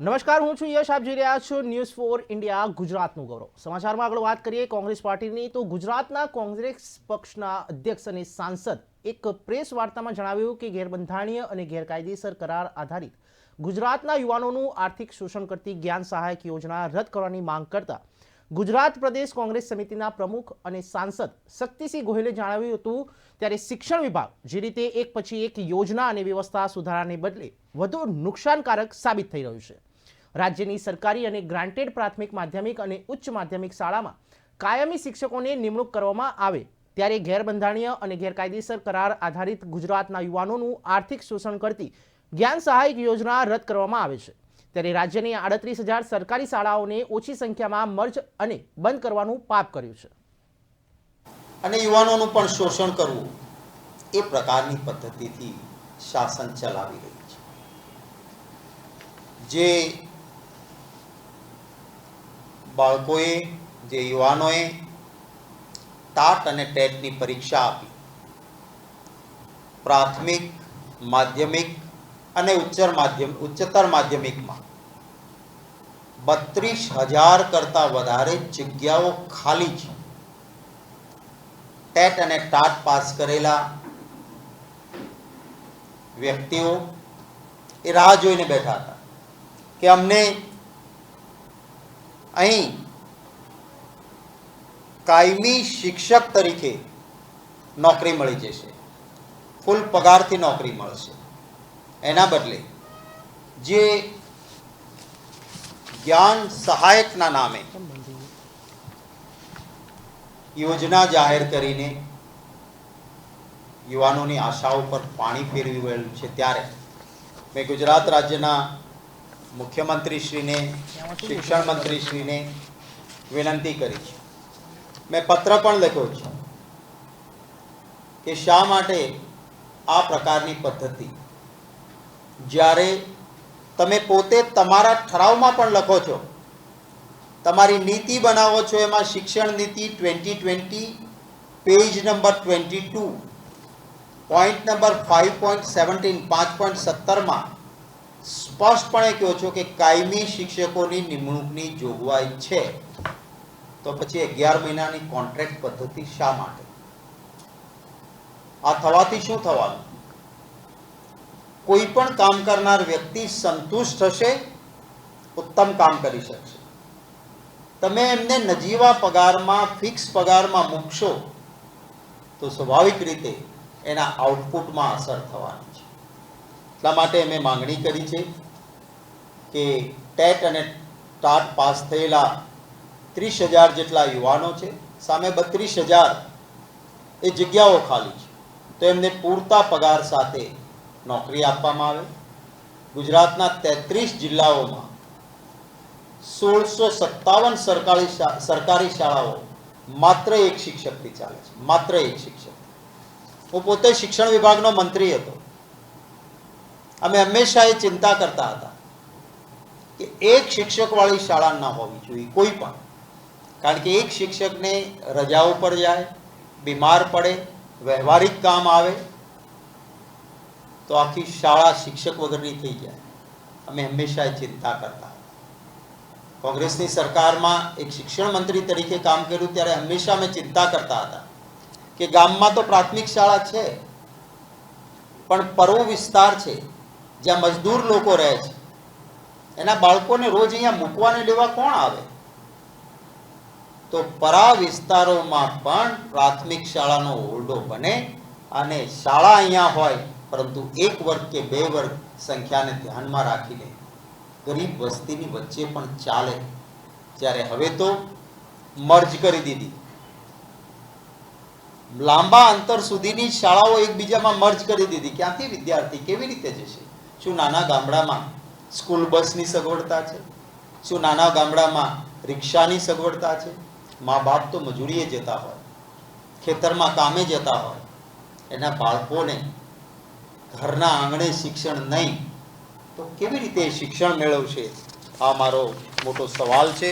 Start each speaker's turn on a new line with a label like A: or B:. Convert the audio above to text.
A: નમસ્કાર, હું છું યશ. આપ જોઈ રહ્યા છો ન્યૂઝ ફોર ઇન્ડિયા ગુજરાતનું ગૌરવ. સમાચારમાં આગળ વાત કરીએ કોંગ્રેસ પાર્ટીની, તો ગુજરાતના કોંગ્રેસ પક્ષના અધ્યક્ષ અને સાંસદ એક પ્રેસ વાર્તામાં જણાવ્યું કે ગેરબંધારણીય અને ગેરકાયદેસર કરાર આધારિત ગુજરાતના યુવાનોનું આર્થિક શોષણ કરતી જ્ઞાન સહાયક યોજના રદ કરવાની માંગ કરતા ગુજરાત પ્રદેશ કોંગ્રેસ સમિતિના પ્રમુખ અને સાંસદ શક્તિસિંહ ગોહિલે જણાવ્યું હતું, ત્યારે શિક્ષણ વિભાગ જે રીતે એક પછી એક યોજના અને વ્યવસ્થા સુધારાને બદલે વધુ નુકસાનકારક સાબિત થઈ રહ્યું છે. રાજ્યની સરકારી અને ગ્રાન્ટેડ પ્રાથમિક માધ્યમિક અને ઉચ્ચ માધ્યમિક શાળામાં કાયમી શિક્ષકોને નિમણૂક કરવામાં આવે ત્યારે ગેરબંધારણીય અને ગેરકાયદેસર કરાર આધારિત ગુજરાતના યુવાનોનું આર્થિક શોષણ કરતી જ્ઞાન સહાયક યોજના રદ કરવામાં આવે છે. ત્યારે રાજ્યની આડત્રીસ હજાર સરકારી શાળાઓને ઓછી સંખ્યામાં મર્જ અને બંધ કરવાનું પાપ કર્યું છે.
B: અને યુવાનોનું પણ શોષણ કરવું એ પ્રકારની પદ્ધતિથી શાસન ચલાવી રહ્યું છે. જે બાળકોએ, જે યુવાનોએ ટાટ અને ટેટની પરીક્ષા આપી. પ્રાથમિક, માધ્યમિક અને ઉચ્ચર માધ્યમ, ઉચ્ચતર માધ્યમિકમાં બત્રીસ હજાર કરતાં વધારે જગ્યાઓ ખાલી છે. ટેટ અને ટાટ પાસ કરેલા વ્યક્તિઓ એ રાહ જોઈને બેઠા હતા કે અમને અહીં કાયમી શિક્ષક તરીકે નોકરી મળી જશે. ફૂલ પગારથી નોકરી મળશે. એના બદલે જે જ્ઞાન સહાયકના નામે યોજના જાહેર કરીને યુવાનોની આશાઓ પર પાણી ફેરવી વળ્યું છે ત્યારે મેં ગુજરાત રાજ્યના મુખ્યમંત્રીશ્રીને શિક્ષણ મંત્રીશ્રીને વિનંતી કરી છે. મેં પત્ર પણ લખ્યો છે કે શા માટે આ પ્રકારની પદ્ધતિ? જ્યારે તમે પોતે તમારા ઠરાવમાં પણ લખો છો, તમારી નીતિ બનાવો છો, એમાં શિક્ષણ નીતિ twenty twenty page number twenty two point number five point seventeen પાંચ પોઈન્ટ સત્તરમાં સ્પષ્ટપણે કહો છો કે કાયમી શિક્ષકોની નિમણૂકની જોગવાઈ છે. તો પછી અગિયાર મહિનાની કોન્ટ્રાક્ટ પદ્ધતિ શા માટે? આ થવાથી શું થવાનું? કોઈ પણ કામ કરનાર વ્યક્તિ સંતુષ્ટ થશે, ઉત્તમ કામ કરી શકશે. તમે એમને નજીવા પગારમાં, ફિક્સ પગારમાં મૂકશો, તો સ્વાભાવિક રીતે એના આઉટપુટમાં અસર થવાની. એટલા માટે અમે માંગણી કરી છે કે ટેટ અને ટાટ પાસ થયેલા ત્રીસ હજાર જેટલા યુવાનો છે, સામે બત્રીસ હજાર એ જગ્યાઓ ખાલી છે. તો એમને પૂરતા પગાર સાથે નોકરી આપવામાં આવે. ગુજરાતના તેત્રીસ જિલ્લાઓમાં સોળસો સત્તાવન સરકારી સરકારી શાળાઓ માત્ર એક શિક્ષકથી ચાલે છે, માત્ર એક શિક્ષક. હું પોતે શિક્ષણ વિભાગનો મંત્રી હતો. અમે હંમેશા એ ચિંતા કરતા હતા કે એક શિક્ષકવાળી શાળા ન હોવી જોઈએ, કોઈ પણ. કારણ કે એક શિક્ષકને રજા ઉપર જાય, બીમાર પડે, વ્યવહારિક કામ આવે, તો આખી શાળા શિક્ષક વગરની થઈ જાય. અમે હંમેશા એ ચિંતા કરતા કોંગ્રેસની સરકારમાં એક શિક્ષણ મંત્રી તરીકે કામ કર્યું, ત્યારે હંમેશા અમે ચિંતા કરતા હતા કે ગામમાં તો પ્રાથમિક શાળા છે, પણ પરો વિસ્તાર છે. જ્યાં મજદૂર લોકો રહે છે. એના બાળકોને રોજ અહીંયા મૂકવાને લેવા કોણ આવે? તો પરા વિસ્તારોમાં પણ પ્રાથમિક શાળાનો ઓરડો બને અને શાળા અહીંયા હોય, પરંતુ એક વર્ગ કે બે વર્ગ સંખ્યાને ધ્યાનમાં રાખીને ગરીબ વસ્તીની વચ્ચે પણ ચાલે. જ્યારે હવે તો મર્જ કરી દીધી. લાંબા અંતર સુધીની શાળાઓ એકબીજામાં મર્જ કરી દીધી. ક્યાંથી વિદ્યાર્થી કેવી રીતે જશે? શું નાના ગામડામાં સ્કૂલ બસની સગવડતા છે? શું નાના ગામડામાં રિક્ષાની સગવડતા છે? મા બાપ તો મજૂરીએ જતા હોય, ખેતરમાં કામે જતા હોય, એના બાળકોને ઘરના આંગણે શિક્ષણ નહીં તો કેવી રીતે શિક્ષણ મેળવશે? આ મારો મોટો સવાલ છે.